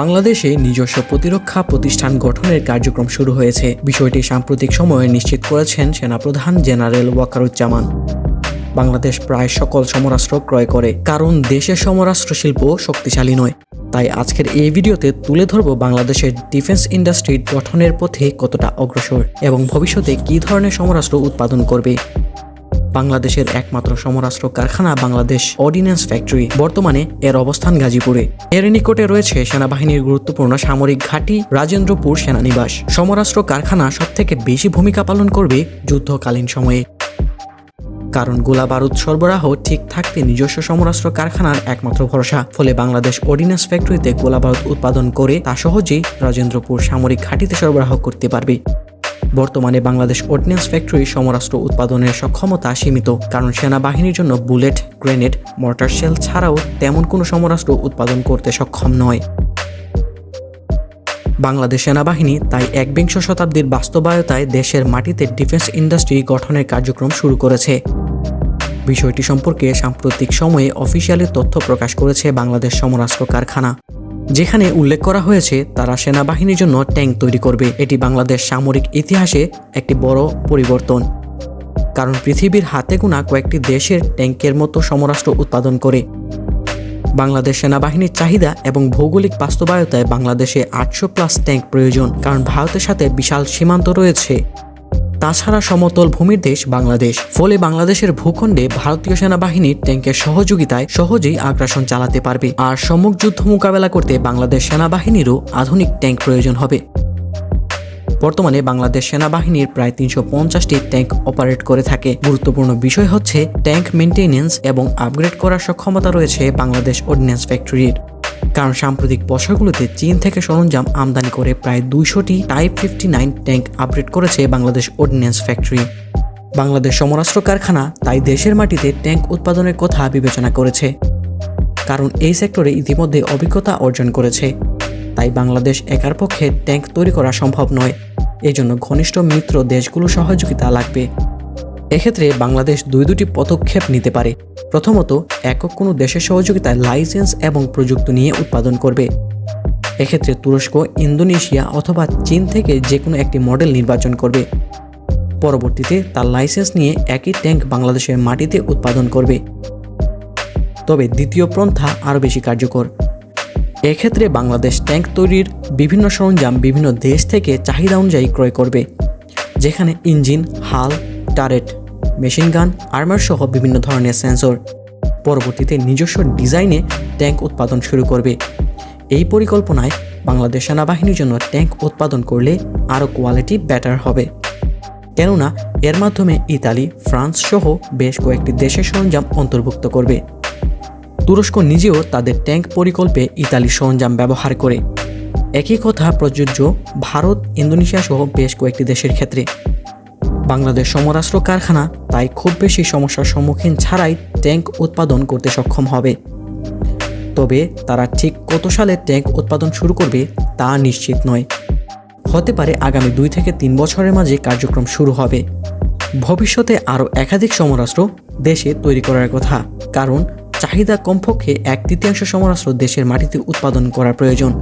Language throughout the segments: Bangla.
বাংলাদেশে নিজস্ব প্রতিরক্ষা প্রতিষ্ঠান গঠনের কার্যক্রম শুরু হয়েছে। বিষয়টি সাম্প্রতিক সময়ে নিশ্চিত করেছেন সেনাপ্রধান জেনারেল ওয়াকারুজ্জামান। বাংলাদেশ প্রায় সকল সমরাস্ত্র ক্রয় করে, কারণ দেশের সমরাস্ত্র শিল্প শক্তিশালী নয়। তাই আজকের এই ভিডিওতে তুলে ধরব বাংলাদেশের ডিফেন্স ইন্ডাস্ট্রি গঠনের পথে কতটা অগ্রসর এবং ভবিষ্যতে কী ধরনের সমরাস্ত্র উৎপাদন করবে। বাংলাদেশের একমাত্র সমরাস্ত্র কারখানা বাংলাদেশ অর্ডিন্যান্স ফ্যাক্টরি। বর্তমানে এর অবস্থান গাজীপুরে। এর নিকটে রয়েছে সেনাবাহিনীর গুরুত্বপূর্ণ সামরিক ঘাঁটি রাজেন্দ্রপুর সেনানিবাস। সমরাস্ত্র কারখানা সবথেকে বেশি ভূমিকা পালন করবে যুদ্ধকালীন সময়ে। কারণ গোলা বারুদ সরবরাহ ঠিক থাকতে নিজস্ব সমরাস্ত্র কারখানার একমাত্র ভরসা। ফলে বাংলাদেশ অর্ডিন্যান্স ফ্যাক্টরিতে গোলা বারুদ উৎপাদন করে তা সহজেই রাজেন্দ্রপুর সামরিক ঘাঁটিতে সরবরাহ করতে পারবে। বর্তমানে বাংলাদেশ অর্ডিন্যান্স ফ্যাক্টরি সমরাস্ত্র উৎপাদনের সক্ষমতা সীমিত, কারণ সেনাবাহিনীর জন্য বুলেট, গ্রেনেড, মর্টার শেল ছাড়াও তেমন কোনো সমরাস্ত্র উৎপাদন করতে সক্ষম নয়। বাংলাদেশ সেনাবাহিনী তাই একবিংশ শতাব্দীর বাস্তবায়তায় দেশের মাটিতে ডিফেন্স ইন্ডাস্ট্রি গঠনের কার্যক্রম শুরু করেছে। বিষয়টি সম্পর্কে সাম্প্রতিক সময়ে অফিসিয়ালি তথ্য প্রকাশ করেছে বাংলাদেশ সমরাস্ত্র কারখানা। যেখানে উল্লেখ করা হয়েছে, তারা সেনাবাহিনীর জন্য ট্যাঙ্ক তৈরি করবে। এটি বাংলাদেশ সামরিক ইতিহাসে একটি বড় পরিবর্তন। কারণ পৃথিবীর হাতে গোনা কয়েকটি দেশের ট্যাঙ্কের মতো সমরাষ্ট্র উৎপাদন করে। বাংলাদেশ সেনাবাহিনীর চাহিদা এবং ভৌগোলিক বাস্তবায়তায় বাংলাদেশে আটশো প্লাস ট্যাঙ্ক প্রয়োজন, কারণ ভারতের সাথে বিশাল সীমান্ত রয়েছে। তাছাড়া সমতল ভূমির দেশ বাংলাদেশ। ফলে বাংলাদেশের ভূখণ্ডে ভারতীয় সেনাবাহিনীর ট্যাঙ্কের সহযোগিতায় সহজেই আগ্রাসন চালাতে পারবে। আর সম্মুখ যুদ্ধ মোকাবেলা করতে বাংলাদেশ সেনাবাহিনীরও আধুনিক ট্যাঙ্ক প্রয়োজন হবে। বর্তমানে বাংলাদেশ সেনাবাহিনীর প্রায় তিনশো পঞ্চাশটি ট্যাঙ্ক অপারেট করে থাকে। গুরুত্বপূর্ণ বিষয় হচ্ছে ট্যাঙ্ক মেনটেনেন্স এবং আপগ্রেড করার সক্ষমতা রয়েছে বাংলাদেশ অর্ডিন্যান্স ফ্যাক্টরির। কারণ সাম্প্রতিক বছরগুলোতে চীন থেকে সরঞ্জাম আমদানি করে প্রায় দুইশোটি type fifty nine tank upgrade করেছে বাংলাদেশ অর্ডিন্যান্স ফ্যাক্টরি। বাংলাদেশ সমরাস্ত্র কারখানা তাই দেশের মাটিতে ট্যাঙ্ক উৎপাদনের কথা বিবেচনা করেছে। কারণ এই সেক্টরে ইতিমধ্যে অভিজ্ঞতা অর্জন করেছে। তাই বাংলাদেশ একার পক্ষে ট্যাঙ্ক তৈরি করা সম্ভব নয়। এজন্য ঘনিষ্ঠ মিত্র দেশগুলো সহযোগিতা লাগবে। এক্ষেত্রে বাংলাদেশ দুই দুটি পদক্ষেপ নিতে পারে। প্রথমত, একক কোনো দেশের সহযোগিতায় লাইসেন্স এবং প্রযুক্তি নিয়ে উৎপাদন করবে। এক্ষেত্রে তুরস্ক, ইন্দোনেশিয়া অথবা চীন থেকে যে কোনো একটি মডেল নির্বাচন করবে। পরবর্তীতে তার লাইসেন্স নিয়ে একই ট্যাঙ্ক বাংলাদেশের মাটিতে উৎপাদন করবে। তবে দ্বিতীয় পন্থা আরও বেশি কার্যকর। এক্ষেত্রে বাংলাদেশ ট্যাঙ্ক তৈরির বিভিন্ন সরঞ্জাম বিভিন্ন দেশ থেকে চাহিদা অনুযায়ী ক্রয় করবে, যেখানে ইঞ্জিন, হাল, টারেট মেশিন গান আর্মার সহ বিভিন্ন ধরনের সেন্সর পরবর্তীতে নিজস্ব ডিজাইনে ট্যাঙ্ক উৎপাদন শুরু করবে। এই পরিকল্পনায় বাংলাদেশ সেনাবাহিনীর জন্য ট্যাঙ্ক উৎপাদন করলে আরও কোয়ালিটি বেটার হবে। কেননা, এর মাধ্যমে ইতালি, ফ্রান্স সহ বেশ কয়েকটি দেশের সরঞ্জাম অন্তর্ভুক্ত করবে। তুরস্ক নিজেও তাদের ট্যাঙ্ক পরিকল্পে ইতালি সরঞ্জাম ব্যবহার করে। একই কথা প্রযোজ্য ভারত, ইন্দোনেশিয়া সহ বেশ কয়েকটি দেশের ক্ষেত্রে। বাংলাদেশ সমরাস্ত্র কারখানা তাই খুব বেশি সমস্যার সম্মুখীন ছাড়াই ট্যাঙ্ক উৎপাদন করতে সক্ষম হবে। তবে তারা ঠিক কত সালে ট্যাঙ্ক উৎপাদন শুরু করবে তা নিশ্চিত নয়। হতে পারে আগামী দুই থেকে তিন বছরের মাঝে কার্যক্রম শুরু হবে। ভবিষ্যতে আরও একাধিক সমরাস্ত্র দেশে তৈরি করার কথা, কারণ চাহিদা কমপক্ষে এক তৃতীয়াংশ সমরাস্ত্র দেশের মাটিতে উৎপাদন করা প্রয়োজন।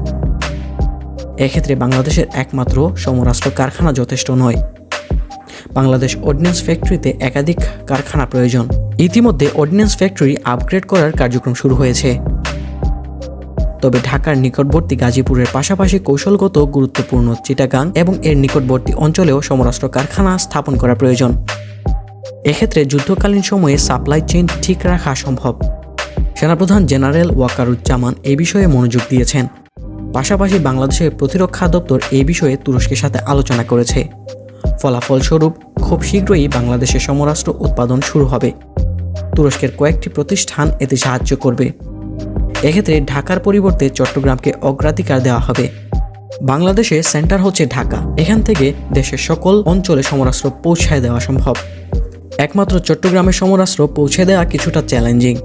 এক্ষেত্রে বাংলাদেশের একমাত্র সমরাস্ত্র কারখানা যথেষ্ট নয়। বাংলাদেশ অর্ডিন্যান্স ফ্যাক্টরিতে একাধিক কারখানা প্রয়োজন। ইতিমধ্যে অর্ডিন্যান্স ফ্যাক্টরি আপগ্রেড করার কার্যক্রম শুরু হয়েছে। তবে ঢাকার নিকটবর্তী গাজীপুরের পাশাপাশি কৌশলগত গুরুত্বপূর্ণ চিটাগাং এবং এর নিকটবর্তী অঞ্চলেও সমরাষ্ট্র কারখানা স্থাপন করা প্রয়োজন। এক্ষেত্রে যুদ্ধকালীন সময়ে সাপ্লাই চেইন ঠিক রাখা সম্ভব। সেনাপ্রধান জেনারেল ওয়াকারুজ্জামান এ বিষয়ে মনোযোগ দিয়েছেন। পাশাপাশি বাংলাদেশের প্রতিরক্ষা দপ্তর এই বিষয়ে তুরস্কের সাথে আলোচনা করেছে। ফলাফলস্বরূপ খুব শীঘ্রই বাংলাদেশে সমরাস্ত্র উৎপাদন শুরু হবে। তুরস্কের কয়েকটি প্রতিষ্ঠান এতে সাহায্য করবে। এক্ষেত্রে ঢাকার পরিবর্তে চট্টগ্রামকে অগ্রাধিকার দেওয়া হবে। বাংলাদেশে সেন্টার হচ্ছে ঢাকা। এখান থেকে দেশের সকল অঞ্চলে সমরাস্ত্র পৌঁছায় দেওয়া সম্ভব। একমাত্র চট্টগ্রামের সমরাস্ত্র পৌঁছে দেওয়া কিছুটা চ্যালেঞ্জিং।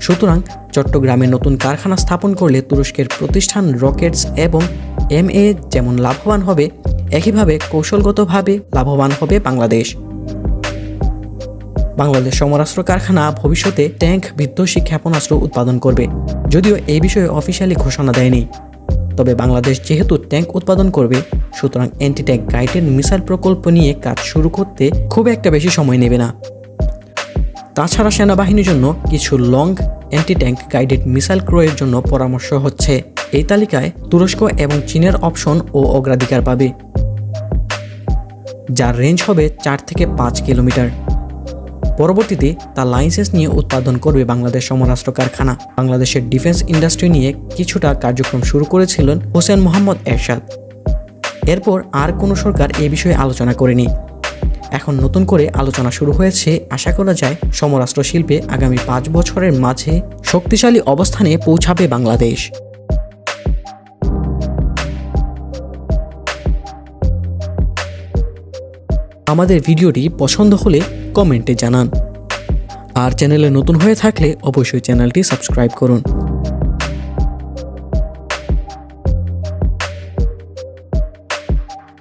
সুতরাং চট্টগ্রামে নতুন কারখানা স্থাপন করলে তুরস্কের প্রতিষ্ঠান রকেটস এবং এম এ যেমন লাভবান হবে একইভাবে কৌশলগতভাবে লাভবান হবে বাংলাদেশ। বাংলাদেশ সমরাস্ত্র কারখানা ভবিষ্যতে ট্যাঙ্ক বিধ্বংসী ক্ষেপণাস্ত্র উৎপাদন করবে, যদিও এই বিষয়ে অফিসিয়ালি ঘোষণা দেয়নি। তবে বাংলাদেশ যেহেতু ট্যাঙ্ক উৎপাদন করবে, সুতরাং অ্যান্টি ট্যাঙ্ক গাইডেড মিসাইল প্রকল্প নিয়ে কাজ শুরু করতে খুব একটা বেশি সময় নেবে না। তাছাড়া সেনাবাহিনীর জন্য কিছু long anti tank guided missile ক্রয়ের জন্য পরামর্শ হচ্ছে, এই তালিকায় তুরস্ক এবং চীনের অপশন ও অগ্রাধিকার পাবে। যার রেঞ্জ হবে চার থেকে পাঁচ কিলোমিটার। পরবর্তীতে তা লাইসেন্স নিয়ে উৎপাদন করবে বাংলাদেশ সমরাষ্ট্র কারখানা। বাংলাদেশের ডিফেন্স ইন্ডাস্ট্রি নিয়ে কিছুটা কার্যক্রম শুরু করেছিলেন হোসেন মোহাম্মদ এরশাদ। এরপর আর কোনো সরকার এ বিষয়ে আলোচনা করেনি। এখন নতুন করে আলোচনা শুরু হয়েছে, আশা করা যায় সমরাষ্ট্র শিল্পে আগামী পাঁচ বছরের মাঝে শক্তিশালী অবস্থানে পৌঁছাবে বাংলাদেশ। আমাদের ভিডিওটি পছন্দ হলে কমেন্টে জানান। আর চ্যানেলে নতুন হয়ে থাকলে অবশ্যই চ্যানেলটি সাবস্ক্রাইব করুন।